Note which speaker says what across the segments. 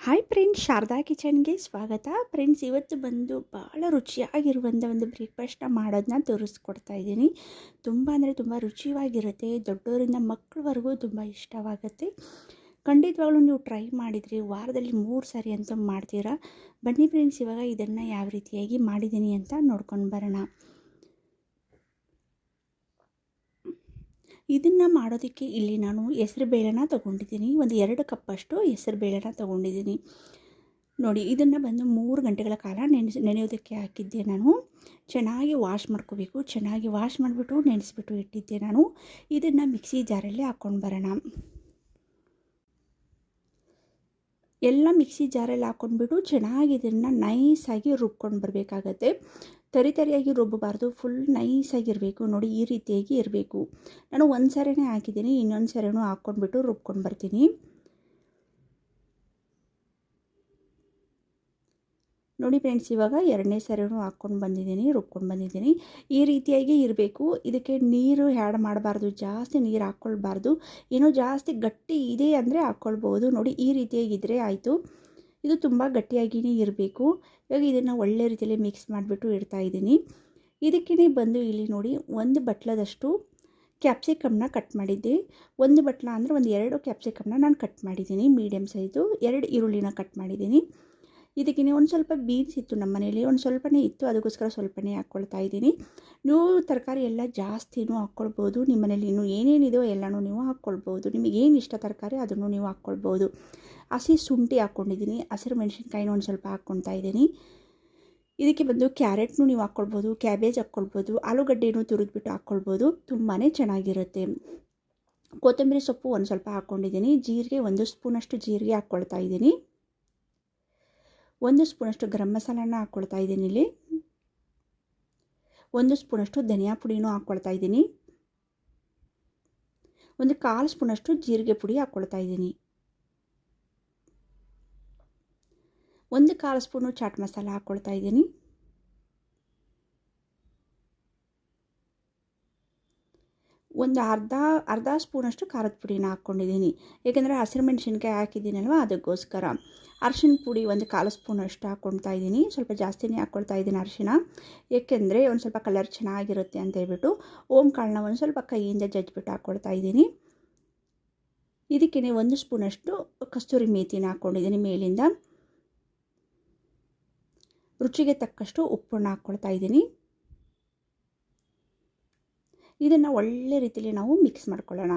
Speaker 1: Hi friends Sharada ಕಿಚನ್ಗೆ ಸ್ವಾಗತ. Friends ಇವತ್ತು ಬಂದು ಭಾಳ ರುಚಿಯಾಗಿರುವಂಥ ಒಂದು ಬ್ರೇಕ್ಫಾಸ್ಟ್ನ ಮಾಡೋದನ್ನ ತೋರಿಸ್ಕೊಡ್ತಾ ಇದ್ದೀನಿ. ತುಂಬ ಅಂದರೆ ತುಂಬ ರುಚಿಯಾಗಿರುತ್ತೆ ದೊಡ್ಡವರಿಂದ ಮಕ್ಕಳವರೆಗೂ ತುಂಬ ಇಷ್ಟವಾಗುತ್ತೆ. ಖಂಡಿತವಾಗ್ಲೂ ನೀವು ಟ್ರೈ ಮಾಡಿದ್ರಿ ವಾರದಲ್ಲಿ ಮೂರು ಸಾರಿ ಅಂತ ಮಾಡ್ತೀರಾ. ಬನ್ನಿ ಫ್ರೆಂಡ್ಸ್ ಇವಾಗ ಇದನ್ನು ಯಾವ ರೀತಿಯಾಗಿ ಮಾಡಿದ್ದೀನಿ ಅಂತ ನೋಡ್ಕೊಂಡು ಬರೋಣ. ಇದನ್ನು ಮಾಡೋದಕ್ಕೆ ಇಲ್ಲಿ ನಾನು ಹೆಸರು ಬೇಳೆನ ತೊಗೊಂಡಿದ್ದೀನಿ. ಒಂದು ಎರಡು ಕಪ್ಪಷ್ಟು ಹೆಸರು ಬೇಳೆನ ತೊಗೊಂಡಿದ್ದೀನಿ. ನೋಡಿ, ಇದನ್ನು ಬಂದು ಮೂರು ಗಂಟೆಗಳ ಕಾಲ ನೆನೆಸಿ ನೆನೆಯೋದಕ್ಕೆ ಹಾಕಿದ್ದೆ ನಾನು. ಚೆನ್ನಾಗಿ ವಾಶ್ ಮಾಡ್ಕೋಬೇಕು. ಚೆನ್ನಾಗಿ ವಾಶ್ ಮಾಡಿಬಿಟ್ಟು ನೆನೆಸ್ಬಿಟ್ಟು ಇಟ್ಟಿದ್ದೆ ನಾನು. ಇದನ್ನು ಮಿಕ್ಸಿ ಜಾರಲ್ಲಿ ಹಾಕ್ಕೊಂಡು ಬರೋಣ. ಎಲ್ಲ ಮಿಕ್ಸಿ ಜಾರಲ್ಲಿ ಹಾಕ್ಕೊಂಡ್ಬಿಟ್ಟು ಚೆನ್ನಾಗಿ ಇದನ್ನು ನೈಸಾಗಿ ರುಬ್ಕೊಂಡು ಬರಬೇಕಾಗತ್ತೆ. ತರಿ ತರಿಯಾಗಿ ರುಬ್ಬಬಾರ್ದು. ಫುಲ್ ನೈಸಾಗಿರಬೇಕು ನೋಡಿ, ಈ ರೀತಿಯಾಗಿ ಇರಬೇಕು. ನಾನು ಒಂದು ಸಾರಿನೇ ಹಾಕಿದ್ದೀನಿ. ಇನ್ನೊಂದು ಸಾರಿನೂ ಹಾಕ್ಕೊಂಡ್ಬಿಟ್ಟು ರುಬ್ಕೊಂಡು ಬರ್ತೀನಿ. ನೋಡಿ ಫ್ರೆಂಡ್ಸ್ ಇವಾಗ ಎರಡನೇ ಸಾರಿನೂ ಹಾಕ್ಕೊಂಡು ಬಂದಿದ್ದೀನಿ, ರುಬ್ಕೊಂಡು ಬಂದಿದ್ದೀನಿ. ಈ ರೀತಿಯಾಗಿ ಇರಬೇಕು. ಇದಕ್ಕೆ ನೀರು ಆ್ಯಡ್ ಮಾಡಬಾರ್ದು. ಜಾಸ್ತಿ ನೀರು ಹಾಕ್ಕೊಳ್ಬಾರ್ದು. ಏನೋ ಜಾಸ್ತಿ ಗಟ್ಟಿ ಇದೆ ಅಂದರೆ ಹಾಕ್ಕೊಳ್ಬೋದು ನೋಡಿ, ಈ ರೀತಿಯಾಗಿದ್ದರೆ ಆಯಿತು. ಇದು ತುಂಬ ಗಟ್ಟಿಯಾಗಿಯೇ ಇರಬೇಕು. ಇವಾಗ ಇದನ್ನು ಒಳ್ಳೆ ರೀತಿಯಲ್ಲಿ ಮಿಕ್ಸ್ ಮಾಡಿಬಿಟ್ಟು ಇಡ್ತಾ ಇದ್ದೀನಿ. ಇದಕ್ಕೇ ಬಂದು ಇಲ್ಲಿ ನೋಡಿ ಒಂದು ಬಟ್ಲದಷ್ಟು ಕ್ಯಾಪ್ಸಿಕಮ್ನ ಕಟ್ ಮಾಡಿದ್ದೆ. ಒಂದು ಬಟ್ಲ ಅಂದರೆ ಒಂದು ಎರಡು ಕ್ಯಾಪ್ಸಿಕಮ್ನ ನಾನು ಕಟ್ ಮಾಡಿದ್ದೀನಿ. ಮೀಡಿಯಮ್ ಸೈಜು ಎರಡು ಈರುಳ್ಳಿನ ಕಟ್ ಮಾಡಿದ್ದೀನಿ. ಇದಕ್ಕೆ ಒಂದು ಸ್ವಲ್ಪ ಬೀನ್ಸ್ ಇತ್ತು ನಮ್ಮ ಮನೇಲಿ ಒಂದು ಸ್ವಲ್ಪನೇ ಇತ್ತು, ಅದಕ್ಕೋಸ್ಕರ ಸ್ವಲ್ಪನೇ ಹಾಕ್ಕೊಳ್ತಾ ಇದ್ದೀನಿ. ನೀವು ತರಕಾರಿ ಎಲ್ಲ ಜಾಸ್ತಿನೂ ಹಾಕ್ಕೊಳ್ಬೋದು ನಿಮ್ಮ ಮನೇಲಿ ಇನ್ನೂ ಏನೇನಿದೆಯೋ ಎಲ್ಲನೂ ನೀವು ಹಾಕ್ಕೊಳ್ಬೋದು ನಿಮಗೆ ಏನು ಇಷ್ಟ ತರಕಾರಿ ಅದನ್ನು ನೀವು ಹಾಕ್ಕೊಳ್ಬೋದು ಹಸಿ ಶುಂಠಿ ಹಾಕ್ಕೊಂಡಿದ್ದೀನಿ ಹಸಿರು ಮೆಣಸಿನ್ಕಾಯಿನೂ ಒಂದು ಸ್ವಲ್ಪ ಹಾಕ್ಕೊಳ್ತಾ ಇದ್ದೀನಿ. ಇದಕ್ಕೆ ಬಂದು ಕ್ಯಾರೆಟ್ನು ನೀವು ಹಾಕ್ಕೊಳ್ಬೋದು ಕ್ಯಾಬೇಜ್ ಹಾಕ್ಕೊಳ್ಬೋದು ಆಲೂಗಡ್ಡೆನೂ ತುರಿದ್ಬಿಟ್ಟು ಹಾಕ್ಕೊಳ್ಬೋದು ತುಂಬಾ ಚೆನ್ನಾಗಿರುತ್ತೆ. ಕೊತ್ತಂಬರಿ ಸೊಪ್ಪು ಒಂದು ಸ್ವಲ್ಪ ಹಾಕ್ಕೊಂಡಿದ್ದೀನಿ ಜೀರಿಗೆ ಒಂದು ಸ್ಪೂನಷ್ಟು ಜೀರಿಗೆ ಹಾಕ್ಕೊಳ್ತಾ ಇದ್ದೀನಿ. ಒಂದು ಸ್ಪೂನಷ್ಟು ಗರಂ ಮಸಾಲನ ಹಾಕ್ಕೊಳ್ತಾ ಇದ್ದೀನಿ ಇಲ್ಲಿ. ಒಂದು ಸ್ಪೂನಷ್ಟು ಧನಿಯಾ ಪುಡಿನೂ ಹಾಕ್ಕೊಳ್ತಾ ಇದ್ದೀನಿ. ಒಂದು ಕಾಲು ಸ್ಪೂನಷ್ಟು ಜೀರಿಗೆ ಪುಡಿ ಹಾಕ್ಕೊಳ್ತಾ ಇದ್ದೀನಿ. ಒಂದು ಕಾಲು ಸ್ಪೂನು ಚಾಟ್ ಮಸಾಲ ಹಾಕ್ಕೊಳ್ತಾ ಇದ್ದೀನಿ. ಒಂದು ಅರ್ಧ ಅರ್ಧ ಸ್ಪೂನಷ್ಟು ಖಾರದ ಪುಡಿನ ಹಾಕ್ಕೊಂಡಿದ್ದೀನಿ. ಏಕೆಂದರೆ ಹಸಿರು ಮೆಣಸಿನ್ಕಾಯಿ ಹಾಕಿದ್ದೀನಲ್ವ, ಅದಕ್ಕೋಸ್ಕರ. ಅರಿಶಿನ ಪುಡಿ ಒಂದು ಕಾಲು ಸ್ಪೂನಷ್ಟು ಹಾಕ್ಕೊಳ್ತಾ ಇದ್ದೀನಿ. ಸ್ವಲ್ಪ ಜಾಸ್ತಿನೇ ಹಾಕ್ಕೊಳ್ತಾ ಇದ್ದೀನಿ ಅರಿಶಿನ. ಏಕೆಂದರೆ ಒಂದು ಸ್ವಲ್ಪ ಕಲರ್ ಚೆನ್ನಾಗಿರುತ್ತೆ ಅಂತ ಹೇಳ್ಬಿಟ್ಟು ಓಮ್ ಕಾಳನ್ನ ಒಂದು ಸ್ವಲ್ಪ ಕೈಯಿಂದ ಜಜ್ಜಿಬಿಟ್ಟು ಹಾಕ್ಕೊಳ್ತಾ ಇದ್ದೀನಿ. ಇದಕ್ಕೇ ಒಂದು ಸ್ಪೂನಷ್ಟು ಕಸ್ತೂರಿ ಮೇಥಿನ ಹಾಕ್ಕೊಂಡಿದ್ದೀನಿ ಮೇಲಿಂದ. ರುಚಿಗೆ ತಕ್ಕಷ್ಟು ಉಪ್ಪನ್ನು ಹಾಕ್ಕೊಳ್ತಾ ಇದ್ದೀನಿ. ಇದನ್ನು ಒಳ್ಳೆ ರೀತಿಯಲ್ಲಿ ನಾವು ಮಿಕ್ಸ್ ಮಾಡ್ಕೊಳ್ಳೋಣ.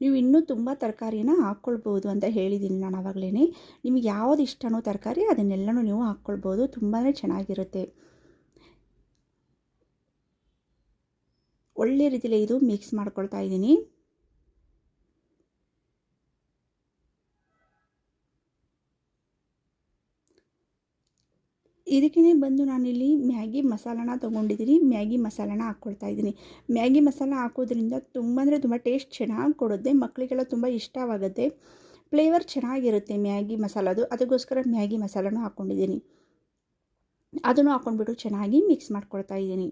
Speaker 1: ನೀವು ಇನ್ನೂ ತುಂಬ ತರಕಾರಿನ ಹಾಕ್ಕೊಳ್ಬೋದು ಅಂತ ಹೇಳಿದ್ದೀನಿ ನಾನು ಆವಾಗಲೇ ನಿಮಗೆ ಯಾವುದು ಇಷ್ಟನೋ ತರಕಾರಿ ಅದನ್ನೆಲ್ಲನೂ ನೀವು ಹಾಕ್ಕೊಳ್ಬೋದು ತುಂಬಾ ಚೆನ್ನಾಗಿರುತ್ತೆ. ಒಳ್ಳೆ ರೀತಿಯಲ್ಲಿ ಇದು ಮಿಕ್ಸ್ ಮಾಡ್ಕೊಳ್ತಾ ಇದ್ದೀನಿ ಇದಕ್ಕೇ ಬಂದು ನಾನಿಲ್ಲಿ ಮ್ಯಾಗಿ ಮಸಾಲಾನ ತೊಗೊಂಡಿದ್ದೀನಿ. ಮ್ಯಾಗಿ ಮಸಾಲಾನ ಹಾಕ್ಕೊಳ್ತಾ ಇದ್ದೀನಿ. ಮ್ಯಾಗಿ ಮಸಾಲ ಹಾಕೋದ್ರಿಂದ ತುಂಬ ಅಂದರೆ ತುಂಬ ಟೇಸ್ಟ್ ಚೆನ್ನಾಗಿ ಕೊಡುತ್ತೆ. ಮಕ್ಕಳಿಗೆಲ್ಲ ತುಂಬ ಇಷ್ಟವಾಗುತ್ತೆ. ಫ್ಲೇವರ್ ಚೆನ್ನಾಗಿರುತ್ತೆ ಮ್ಯಾಗಿ ಮಸಾಲದು ಅದಕ್ಕೋಸ್ಕರ ಮ್ಯಾಗಿ ಮಸಾಲನೂ ಹಾಕ್ಕೊಂಡಿದ್ದೀನಿ. ಅದನ್ನು ಹಾಕ್ಕೊಂಡ್ಬಿಟ್ಟು ಚೆನ್ನಾಗಿ ಮಿಕ್ಸ್ ಮಾಡ್ಕೊಳ್ತಾ ಇದ್ದೀನಿ.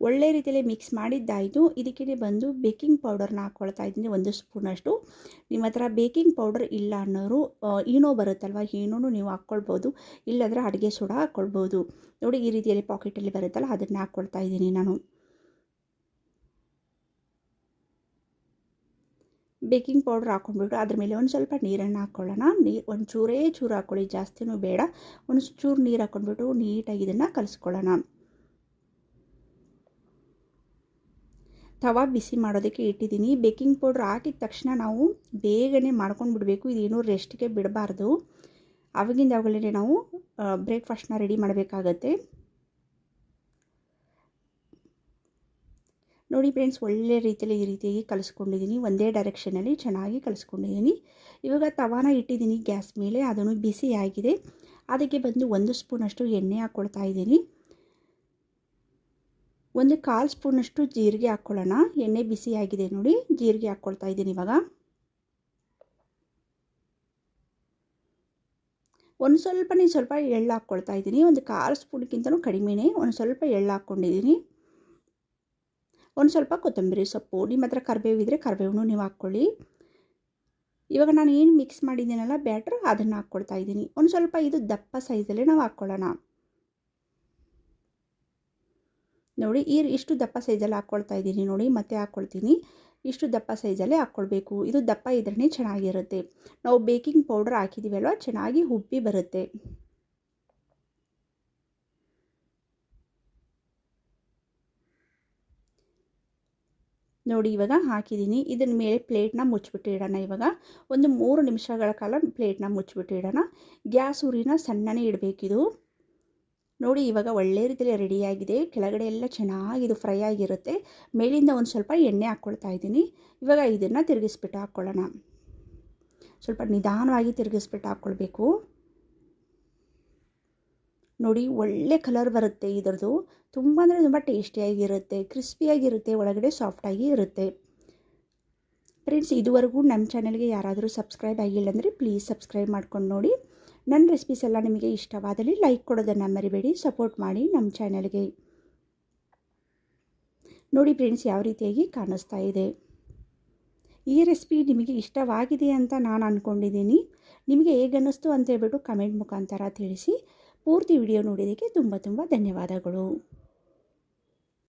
Speaker 1: ಒಳ್ಳೆ ರೀತಿಯಲ್ಲಿ ಮಿಕ್ಸ್ ಮಾಡಿದ್ದಾಯಿತು ಇದಕ್ಕೆ ಬಂದು ಬೇಕಿಂಗ್ ಪೌಡರ್ನ ಹಾಕ್ಕೊಳ್ತಾ ಇದ್ದೀನಿ, ಒಂದು ಸ್ಪೂನಷ್ಟು ನಿಮ್ಮ ಹತ್ರ ಬೇಕಿಂಗ್ ಪೌಡರ್ ಇಲ್ಲ ಅನ್ನೋರು ಈನೋ ಬರುತ್ತಲ್ವ ಈನೋನು ನೀವು ಹಾಕ್ಕೊಳ್ಬೋದು ಇಲ್ಲಾಂದರೆ ಅಡುಗೆ ಸೋಡಾ ಹಾಕ್ಕೊಳ್ಬೋದು ನೋಡಿ, ಈ ರೀತಿಯಲ್ಲಿ ಪಾಕೆಟಲ್ಲಿ ಬರುತ್ತಲ್ಲ, ಅದನ್ನು ಹಾಕ್ಕೊಳ್ತಾ ಇದ್ದೀನಿ ನಾನು. ಬೇಕಿಂಗ್ ಪೌಡ್ರ್ ಹಾಕ್ಕೊಂಡ್ಬಿಟ್ಟು ಅದ್ರ ಮೇಲೆ ಒಂದು ಸ್ವಲ್ಪ ನೀರನ್ನು ಹಾಕ್ಕೊಳ್ಳೋಣ ನೀರು ಒಂದು ಚೂರೇ ಚೂರು ಹಾಕ್ಕೊಳ್ಳಿ ಜಾಸ್ತಿನೂ ಬೇಡ. ಒಂದು ಚೂರು ನೀರು ಹಾಕ್ಕೊಂಡ್ಬಿಟ್ಟು ನೀಟಾಗಿ ಇದನ್ನು ಕಲಿಸ್ಕೊಳ್ಳೋಣ. ತವಾ ಬಿಸಿ ಮಾಡೋದಕ್ಕೆ ಇಟ್ಟಿದ್ದೀನಿ. ಬೇಕಿಂಗ್ ಪೌಡ್ರ್ ಹಾಕಿದ ತಕ್ಷಣ ನಾವು ಬೇಗನೆ ಮಾಡ್ಕೊಂಡು ಬಿಡಬೇಕು. ಇದೇನು ರೆಸ್ಟ್ಗೆ ಬಿಡಬಾರ್ದು. ಅವಾಗಿಂದ ಅವಾಗಲೇ ನಾವು ಬ್ರೇಕ್ಫಾಸ್ಟ್ನ ರೆಡಿ ಮಾಡಬೇಕಾಗತ್ತೆ. ನೋಡಿ ಫ್ರೆಂಡ್ಸ್ ಒಳ್ಳೆ ರೀತಿಯಲ್ಲಿ ಈ ರೀತಿಯಾಗಿ ಕಲಿಸ್ಕೊಂಡಿದ್ದೀನಿ. ಒಂದೇ ಡೈರೆಕ್ಷನಲ್ಲಿ ಚೆನ್ನಾಗಿ ಕಲಿಸ್ಕೊಂಡಿದ್ದೀನಿ. ಇವಾಗ ತವಾನ ಇಟ್ಟಿದ್ದೀನಿ ಗ್ಯಾಸ್ ಮೇಲೆ. ಅದನ್ನು ಬಿಸಿ ಆಗಿದೆ ಅದಕ್ಕೆ ಬಂದು ಒಂದು ಸ್ಪೂನಷ್ಟು ಎಣ್ಣೆ ಹಾಕ್ಕೊಳ್ತಾ ಇದ್ದೀನಿ. ಒಂದು ಕಾಲು ಸ್ಪೂನಷ್ಟು ಜೀರಿಗೆ ಹಾಕ್ಕೊಳ್ಳೋಣ. ಎಣ್ಣೆ ಬಿಸಿ ಆಗಿದೆ ನೋಡಿ, ಜೀರಿಗೆ ಹಾಕ್ಕೊಳ್ತಾ ಇದ್ದೀನಿ ಇವಾಗ. ಒಂದು ಸ್ವಲ್ಪನೇ ಸ್ವಲ್ಪ ಎಳ್ಳು ಹಾಕ್ಕೊಳ್ತಾ ಇದ್ದೀನಿ. ಒಂದು ಕಾಲು ಸ್ಪೂನ್ಗಿಂತಲೂ ಕಡಿಮೆನೇ ಒಂದು ಸ್ವಲ್ಪ ಎಳ್ಳು ಹಾಕ್ಕೊಂಡಿದ್ದೀನಿ. ಒಂದು ಸ್ವಲ್ಪ ಕೊತ್ತಂಬರಿ ಸೊಪ್ಪು. ನಿಮ್ಮ ಹತ್ರ ಕರಿಬೇವಿದ್ರೆ ಕರಿಬೇವನು ನೀವು ಹಾಕ್ಕೊಳ್ಳಿ. ಇವಾಗ ನಾನು ಏನು ಮಿಕ್ಸ್ ಮಾಡಿದ್ದೀನಲ್ಲ ಬ್ಯಾಟ್ರ್, ಅದನ್ನು ಹಾಕ್ಕೊಳ್ತಾ ಇದ್ದೀನಿ. ಒಂದು ಸ್ವಲ್ಪ ಇದು ದಪ್ಪ ಸೈಜಲ್ಲೇ ನಾವು ಹಾಕ್ಕೊಳ್ಳೋಣ. ನೋಡಿ, ಈ ಇಷ್ಟು ದಪ್ಪ ಸೈಜಲ್ಲಿ ಹಾಕ್ಕೊಳ್ತಾ ಇದ್ದೀನಿ ನೋಡಿ, ಮತ್ತೆ ಹಾಕ್ಕೊಳ್ತೀನಿ. ಇಷ್ಟು ದಪ್ಪ ಸೈಜಲ್ಲೇ ಹಾಕ್ಕೊಳ್ಬೇಕು. ಇದು ದಪ್ಪ ಇದ್ರೇ ಚೆನ್ನಾಗಿರುತ್ತೆ. ನಾವು ಬೇಕಿಂಗ್ ಪೌಡರ್ ಹಾಕಿದ್ದೀವಲ್ವ, ಚೆನ್ನಾಗಿ ಉಬ್ಬಿ ಬರುತ್ತೆ. ನೋಡಿ, ಇವಾಗ ಹಾಕಿದ್ದೀನಿ. ಇದನ್ನ ಮೇಲೆ ಪ್ಲೇಟ್ನ ಮುಚ್ಚಿಬಿಟ್ಟು ಇಡೋಣ ಇವಾಗ. ಒಂದು ಮೂರು ನಿಮಿಷಗಳ ಕಾಲ ಪ್ಲೇಟ್ನ ಮುಚ್ಚಿಬಿಟ್ಟು ಇಡೋಣ. ಗ್ಯಾಸ್ ಉರಿನ ಸಣ್ಣನೇ ಇಡಬೇಕಿದು. ನೋಡಿ ಇವಾಗ ಒಳ್ಳೆ ರೀತಿಯಲ್ಲಿ ರೆಡಿಯಾಗಿದೆ ಕೆಳಗಡೆ ಎಲ್ಲ ಚೆನ್ನಾಗಿದು ಫ್ರೈ ಆಗಿರುತ್ತೆ. ಮೇಲಿಂದ ಒಂದು ಸ್ವಲ್ಪ ಎಣ್ಣೆ ಹಾಕ್ಕೊಳ್ತಾ ಇದ್ದೀನಿ. ಇವಾಗ ಇದನ್ನು ತಿರುಗಿಸ್ಬಿಟ್ಟು ಹಾಕ್ಕೊಳ್ಳೋಣ ಸ್ವಲ್ಪ ನಿಧಾನವಾಗಿ ತಿರುಗಿಸ್ಬಿಟ್ಟು ಹಾಕ್ಕೊಳ್ಬೇಕು ನೋಡಿ ಒಳ್ಳೆ ಕಲರ್ ಬರುತ್ತೆ ಇದರದು ತುಂಬ ಅಂದರೆ ತುಂಬ ಟೇಸ್ಟಿಯಾಗಿರುತ್ತೆ ಕ್ರಿಸ್ಪಿಯಾಗಿರುತ್ತೆ ಒಳಗಡೆ ಸಾಫ್ಟಾಗಿ ಇರುತ್ತೆ. ಫ್ರೆಂಡ್ಸ್ ಇದುವರೆಗೂ ನಮ್ಮ ಚಾನಲ್ಗೆ ಯಾರಾದರೂ ಸಬ್ಸ್ಕ್ರೈಬ್ ಆಗಿಲ್ಲ ಅಂದರೆ ಪ್ಲೀಸ್ ಸಬ್ಸ್ಕ್ರೈಬ್ ಮಾಡ್ಕೊಂಡು ನೋಡಿ. ನನ್ನ ರೆಸಿಪೀಸ್ ಎಲ್ಲ ನಿಮಗೆ ಇಷ್ಟವಾದಲ್ಲಿ ಲೈಕ್ ಕೊಡೋದನ್ನು ಮರಿಬೇಡಿ ಸಪೋರ್ಟ್ ಮಾಡಿ ನಮ್ಮ ಚಾನಲ್ಗೆ ನೋಡಿ ಫ್ರೆಂಡ್ಸ್ ಯಾವ ರೀತಿಯಾಗಿ ಕಾಣಿಸ್ತಾ ಇದೆ. ಈ ರೆಸಿಪಿ ನಿಮಗೆ ಇಷ್ಟವಾಗಿದೆ ಅಂತ ನಾನು ಅಂದ್ಕೊಂಡಿದ್ದೀನಿ ನಿಮಗೆ ಹೇಗನ್ನಿಸ್ತು ಅಂತ ಹೇಳ್ಬಿಟ್ಟು ಕಮೆಂಟ್ ಮುಖಾಂತರ ತಿಳಿಸಿ. ಪೂರ್ತಿ ವಿಡಿಯೋ ನೋಡಿದ್ದಕ್ಕೆ ತುಂಬ ತುಂಬ ಧನ್ಯವಾದಗಳು.